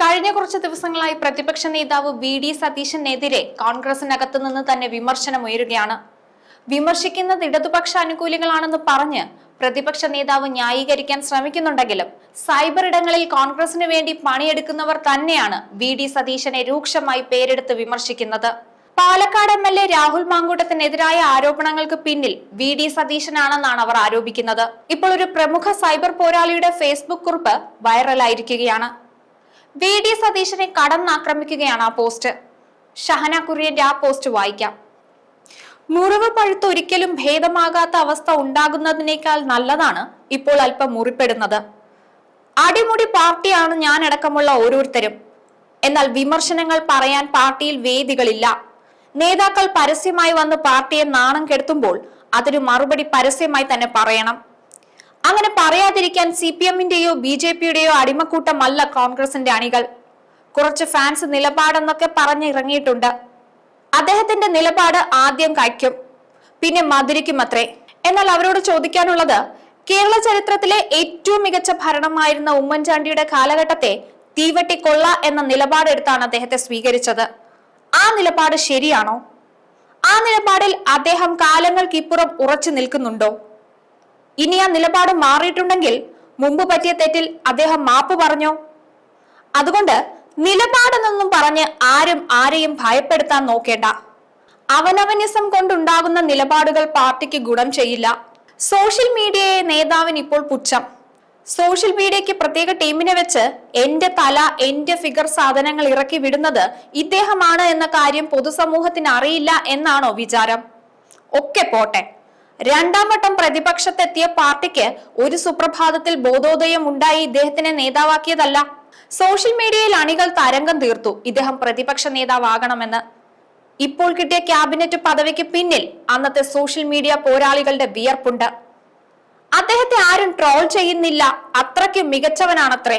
കഴിഞ്ഞ കുറച്ച് ദിവസങ്ങളായി പ്രതിപക്ഷ നേതാവ് വി ഡി സതീശനെതിരെ കോൺഗ്രസിനകത്തു നിന്ന് തന്നെ വിമർശനം ഉയരുകയാണ്. വിമർശിക്കുന്നത് ഇടതുപക്ഷ അനുകൂലികളാണെന്ന് പറഞ്ഞ് പ്രതിപക്ഷ നേതാവ് ന്യായീകരിക്കാൻ ശ്രമിക്കുന്നുണ്ടെങ്കിലും സൈബർ ഇടങ്ങളിൽ കോൺഗ്രസിന് വേണ്ടി പണിയെടുക്കുന്നവർ തന്നെയാണ് വി ഡി സതീശനെ രൂക്ഷമായി പേരെടുത്ത് വിമർശിക്കുന്നത്. Palakkad M L A Rahul മാങ്കൂട്ടത്തിനെതിരായ ആരോപണങ്ങൾക്ക് പിന്നിൽ വി ഡി സതീശനാണെന്നാണ് അവർ ആരോപിക്കുന്നത്. ഇപ്പോൾ ഒരു പ്രമുഖ സൈബർ പോരാളിയുടെ ഫേസ്ബുക്ക് കുറിപ്പ് വൈറലായിരിക്കുകയാണ്. വി ഡി സതീശനെ കടന്നാക്രമിക്കുകയാണ് ആ പോസ്റ്റ്. ഷഹന കുര്യന്റെ ആ പോസ്റ്റ് വായിക്കാം. മുറിവ് പഴുത്ത് ഒരിക്കലും ഭേദമാകാത്ത അവസ്ഥ ഉണ്ടാകുന്നതിനേക്കാൾ നല്ലതാണ് ഇപ്പോൾ അല്പം മുറിപ്പെടുന്നത്. അടിമുടി പാർട്ടിയാണ് ഞാൻ അടക്കമുള്ള ഓരോരുത്തരും. എന്നാൽ വിമർശനങ്ങൾ പറയാൻ പാർട്ടിയിൽ വേദികളില്ല. നേതാക്കൾ പരസ്യമായി വന്ന് പാർട്ടിയെ നാണം കെടുത്തുമ്പോൾ അതിന് മറുപടി പരസ്യമായി തന്നെ പറയണം. അങ്ങനെ പറയാതിരിക്കാൻ സി പി എമ്മിന്റെയോ ബി ജെ പിയുടെയോ അടിമക്കൂട്ടമല്ല കോൺഗ്രസിന്റെ അണികൾ. കുറച്ച് ഫാൻസ് നിലപാടെന്നൊക്കെ പറഞ്ഞിറങ്ങിയിട്ടുണ്ട്. അദ്ദേഹത്തിന്റെ നിലപാട് ആദ്യം കഴിക്കും പിന്നെ മധുരിക്കും അത്രേ എന്നാൽ അവരോട് ചോദിക്കാനുള്ളത് കേരള ചരിത്രത്തിലെ ഏറ്റവും മികച്ച ഭരണമായിരുന്ന ഉമ്മൻചാണ്ടിയുടെ കാലഘട്ടത്തെ തീവട്ടിക്കൊള്ള എന്ന നിലപാടെടുത്താണ് അദ്ദേഹത്തെ സ്വീകരിച്ചത്. ആ നിലപാട് ശരിയാണോ? ആ നിലപാടിൽ അദ്ദേഹം കാലങ്ങൾക്കിപ്പുറം ഉറച്ചു നിൽക്കുന്നുണ്ടോ? ഇനി ആ നിലപാട് മാറിയിട്ടുണ്ടെങ്കിൽ മുമ്പ് പറ്റിയ തെറ്റിൽ അദ്ദേഹം മാപ്പ് പറഞ്ഞോ? അതുകൊണ്ട് നിലപാടെന്നൊന്നും പറഞ്ഞ് ആരും ആരെയും ഭയപ്പെടുത്താൻ നോക്കേണ്ട. അവനവനിസം കൊണ്ടുണ്ടാകുന്ന നിലപാടുകൾ പാർട്ടിക്ക് ഗുണം ചെയ്യില്ല. സോഷ്യൽ മീഡിയയെ നേതാവിന് ഇപ്പോൾ പുച്ഛം. സോഷ്യൽ മീഡിയയ്ക്ക് പ്രത്യേക ടീമിനെ വെച്ച് എന്റെ തല എന്റെ ഫിഗർ സാധനങ്ങൾ ഇറക്കി വിടുന്നത് ഇദ്ദേഹമാണ് എന്ന കാര്യം പൊതുസമൂഹത്തിന് അറിയില്ല എന്നാണോ വിചാരം? ഒക്കെ പോട്ടെ. രണ്ടാം വട്ടം പ്രതിപക്ഷത്തെത്തിയ പാർട്ടിക്ക് ഒരു സുപ്രഭാതത്തിൽ ബോധോദയം ഉണ്ടായി ഇദ്ദേഹത്തിനെ നേതാവാക്കിയതല്ല. സോഷ്യൽ മീഡിയയിൽ അണികൾ തരംഗം തീർത്തു ഇദ്ദേഹം പ്രതിപക്ഷ നേതാവാകണമെന്ന്. ഇപ്പോൾ കിട്ടിയ ക്യാബിനറ്റ് പദവിക്ക് പിന്നിൽ അന്നത്തെ സോഷ്യൽ മീഡിയ പോരാളികളുടെ വിയർപ്പുണ്ട്. അദ്ദേഹത്തെ ആരും ട്രോൾ ചെയ്യുന്നില്ല. അത്രയ്ക്ക് മികച്ചവനാണത്രേ.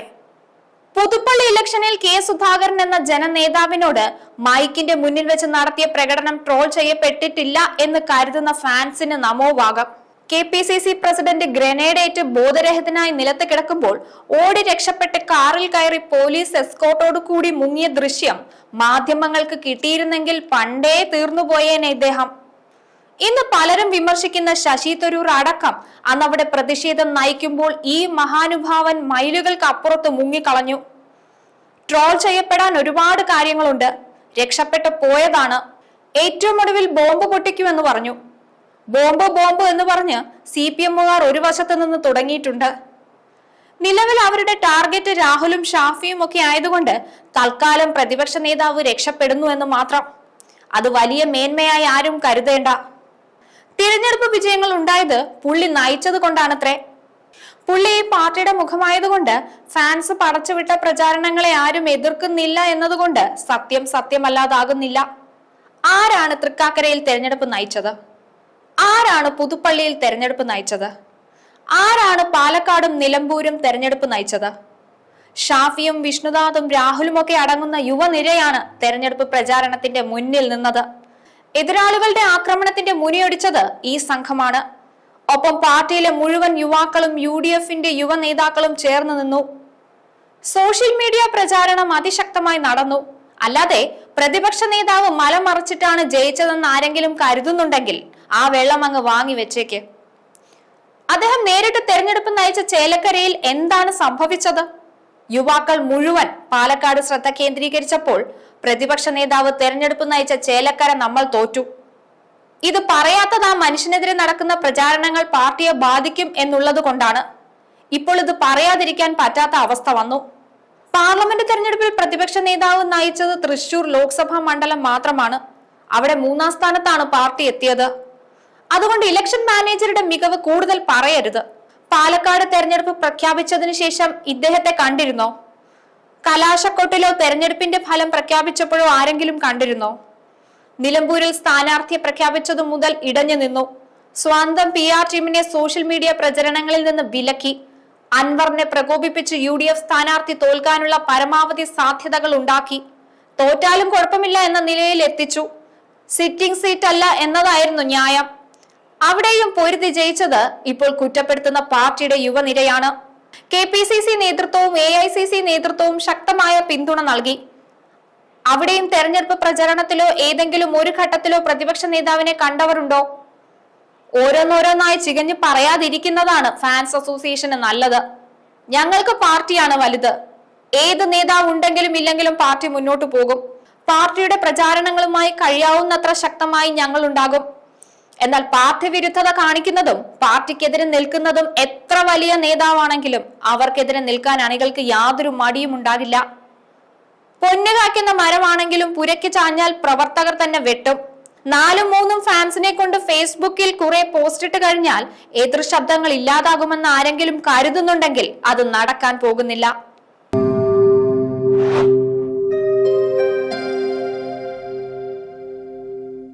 പുതുപ്പള്ളി ഇലക്ഷനിൽ കെ സുധാകരൻ എന്ന ജനനേതാവിനോട് മൈക്കിന്റെ മുന്നിൽ വെച്ച് നടത്തിയ പ്രകടനം ട്രോൾ ചെയ്യപ്പെട്ടിട്ടില്ല എന്ന് കരുതുന്ന ഫാൻസിന് നമോവാകം K P C C president ഗ്രനേഡേറ്റ് ബോധരഹിതനായി നിലത്ത് കിടക്കുമ്പോൾ ഓടി രക്ഷപ്പെട്ട് കാറിൽ കയറി പോലീസ് എസ്കോട്ടോടു കൂടി മുങ്ങിയ ദൃശ്യം മാധ്യമങ്ങൾക്ക് കിട്ടിയിരുന്നെങ്കിൽ പണ്ടേ തീർന്നുപോയേനെ ഇദ്ദേഹം. ഇന്ന് പലരും വിമർശിക്കുന്ന ശശി തരൂർ അടക്കം അന്ന് അവിടെ പ്രതിഷേധം നയിക്കുമ്പോൾ ഈ മഹാനുഭാവൻ മൈലുകൾക്ക് അപ്പുറത്ത് മുങ്ങിക്കളഞ്ഞു. ട്രോൾ ചെയ്യപ്പെടാൻ ഒരുപാട് കാര്യങ്ങളുണ്ട്. രക്ഷപ്പെട്ടു പോയതാണ്. ഏറ്റവും ഒടുവിൽ ബോംബ് പൊട്ടിക്കുമെന്ന് പറഞ്ഞു. ബോംബ് ബോംബ് എന്ന് പറഞ്ഞ് സി പി എമ്മുകാർ ഒരു വശത്ത് നിന്ന് തുടങ്ങിയിട്ടുണ്ട്. നിലവിൽ അവരുടെ ടാർഗറ്റ് രാഹുലും ഷാഫിയും ഒക്കെ ആയതുകൊണ്ട് തൽക്കാലം പ്രതിപക്ഷ നേതാവ് രക്ഷപ്പെടുന്നു എന്ന് മാത്രം. അത് വലിയ മേന്മയായി ആരും കരുതേണ്ട. തിരഞ്ഞെടുപ്പ് വിജയങ്ങൾ ഉണ്ടായത് പുള്ളി നയിച്ചത് കൊണ്ടാണത്രേ. പുള്ളി ഈ പാർട്ടിയുടെ മുഖമായതുകൊണ്ട് ഫാൻസ് പടച്ചുവിട്ട പ്രചാരണങ്ങളെ ആരും എതിർക്കുന്നില്ല എന്നതുകൊണ്ട് സത്യം സത്യമല്ലാതാകുന്നില്ല. ആരാണ് തൃക്കാക്കരയിൽ തെരഞ്ഞെടുപ്പ് നയിച്ചത്? ആരാണ് പുതുപ്പള്ളിയിൽ തെരഞ്ഞെടുപ്പ് നയിച്ചത്? ആരാണ് പാലക്കാടും നിലമ്പൂരും തെരഞ്ഞെടുപ്പ് നയിച്ചത്? ഷാഫിയും വിഷ്ണുനാഥും രാഹുലും ഒക്കെ അടങ്ങുന്ന യുവനിരയാണ് തെരഞ്ഞെടുപ്പ് പ്രചാരണത്തിന്റെ മുന്നിൽ നിന്നത്. എതിരാളികളുടെ ആക്രമണത്തിന്റെ മുനിയൊടിച്ചത് ഈ സംഘമാണ്. ഒപ്പം പാർട്ടിയിലെ മുഴുവൻ യുവാക്കളും യു ഡി എഫിന്റെ യുവ നേതാക്കളും ചേർന്ന് നിന്നു. സോഷ്യൽ മീഡിയ പ്രചാരണം അതിശക്തമായി നടന്നു. അല്ലാതെ പ്രതിപക്ഷ നേതാവ് മലമറിച്ചിട്ടാണ് ജയിച്ചതെന്ന് ആരെങ്കിലും കരുതുന്നുണ്ടെങ്കിൽ ആ വെള്ളം അങ്ങ് വാങ്ങി വെച്ചേക്ക്. അദ്ദേഹം നേരിട്ട് തെരഞ്ഞെടുപ്പ് നയിച്ച ചേലക്കരയിൽ എന്താണ് സംഭവിച്ചത്? യുവാക്കൾ മുഴുവൻ പാലക്കാട് ശ്രദ്ധ കേന്ദ്രീകരിച്ചപ്പോൾ പ്രതിപക്ഷ നേതാവ് തെരഞ്ഞെടുപ്പ് നയിച്ച ചേലക്കര നമ്മൾ തോറ്റു. ഇത് പറയാത്തത് ആ മനുഷ്യനെതിരെ നടക്കുന്ന പ്രചാരണങ്ങൾ പാർട്ടിയെ ബാധിക്കും എന്നുള്ളത് കൊണ്ടാണ്. ഇപ്പോൾ ഇത് പറയാതിരിക്കാൻ പറ്റാത്ത അവസ്ഥ വന്നു. പാർലമെന്റ് തെരഞ്ഞെടുപ്പിൽ പ്രതിപക്ഷ നേതാവ് നയിച്ചത് തൃശൂർ ലോക്സഭാ മണ്ഡലം മാത്രമാണ്. അവിടെ മൂന്നാം സ്ഥാനത്താണ് പാർട്ടി എത്തിയത്. അതുകൊണ്ട് ഇലക്ഷൻ മാനേജറുടെ മികവ് കൂടുതൽ പറയരുത്. പാലക്കാട് തെരഞ്ഞെടുപ്പ് പ്രഖ്യാപിച്ചതിനു ശേഷം ഇദ്ദേഹത്തെ കണ്ടിരുന്നോ? കലാശക്കൊട്ടിലോ തെരഞ്ഞെടുപ്പിന്റെ ഫലം പ്രഖ്യാപിച്ചപ്പോഴോ ആരെങ്കിലും കണ്ടിരുന്നോ? നിലമ്പൂരിൽ സ്ഥാനാർത്ഥിയെ പ്രഖ്യാപിച്ചതു മുതൽ ഇടഞ്ഞു നിന്നു. സ്വന്തം പി ആർ ടീമിനെ സോഷ്യൽ മീഡിയ പ്രചരണങ്ങളിൽ നിന്ന് വിലക്കി. അൻവറിനെ പ്രകോപിപ്പിച്ച് യു ഡി എഫ് സ്ഥാനാർത്ഥി തോൽക്കാനുള്ള പരമാവധി സാധ്യതകൾ ഉണ്ടാക്കി. തോറ്റാലും കുഴപ്പമില്ല എന്ന നിലയിൽ എത്തിച്ചു. സിറ്റിംഗ് സീറ്റ് അല്ല എന്നതായിരുന്നു ന്യായം. അവിടെയും പൊരുതി ജയിച്ചത് ഇപ്പോൾ കുറ്റപ്പെടുത്തുന്ന പാർട്ടിയുടെ യുവനിരയാണ്. കെ പി സി സി നേതൃത്വവും എ ഐ സി സി നേതൃത്വവും ശക്തമായ പിന്തുണ നൽകി. അവിടെയും തെരഞ്ഞെടുപ്പ് പ്രചരണത്തിലോ ഏതെങ്കിലും ഒരു ഘട്ടത്തിലോ പ്രതിപക്ഷ നേതാവിനെ കണ്ടവരുണ്ടോ? ഓരോന്നോരോന്നായി ചികഞ്ഞു പറയാതിരിക്കുന്നതാണ് ഫാൻസ് അസോസിയേഷന് നല്ലത്. ഞങ്ങൾക്ക് പാർട്ടിയാണ് വലുത്. ഏത് നേതാവ് ഉണ്ടെങ്കിലും ഇല്ലെങ്കിലും പാർട്ടി മുന്നോട്ടു പോകും. പാർട്ടിയുടെ പ്രചാരണങ്ങളുമായി കഴിയാവുന്നത്ര ശക്തമായി ഞങ്ങൾ ഉണ്ടാകും എന്നാൽ പാർട്ടി വിരുദ്ധത കാണിക്കുന്നതും പാർട്ടിക്കെതിരെ നിൽക്കുന്നതും എത്ര വലിയ നേതാവാണെങ്കിലും അവർക്കെതിരെ നിൽക്കാൻ അണികൾക്ക് യാതൊരു മടിയും ഉണ്ടാകില്ല. പൊന്നു കായ്ക്കുന്ന മരമാണെങ്കിലും പുരയ്ക്ക് ചാഞ്ഞാൽ പ്രവർത്തകർ തന്നെ വെട്ടും. നാലും മൂന്നും ഫാൻസിനെ കൊണ്ട് ഫേസ്ബുക്കിൽ കുറെ പോസ്റ്റ് ഇട്ട് കഴിഞ്ഞാൽ എതിർ ശബ്ദങ്ങൾ ഇല്ലാതാകുമെന്ന് ആരെങ്കിലും കരുതുന്നുണ്ടെങ്കിൽ അത് നടക്കാൻ പോകുന്നില്ല.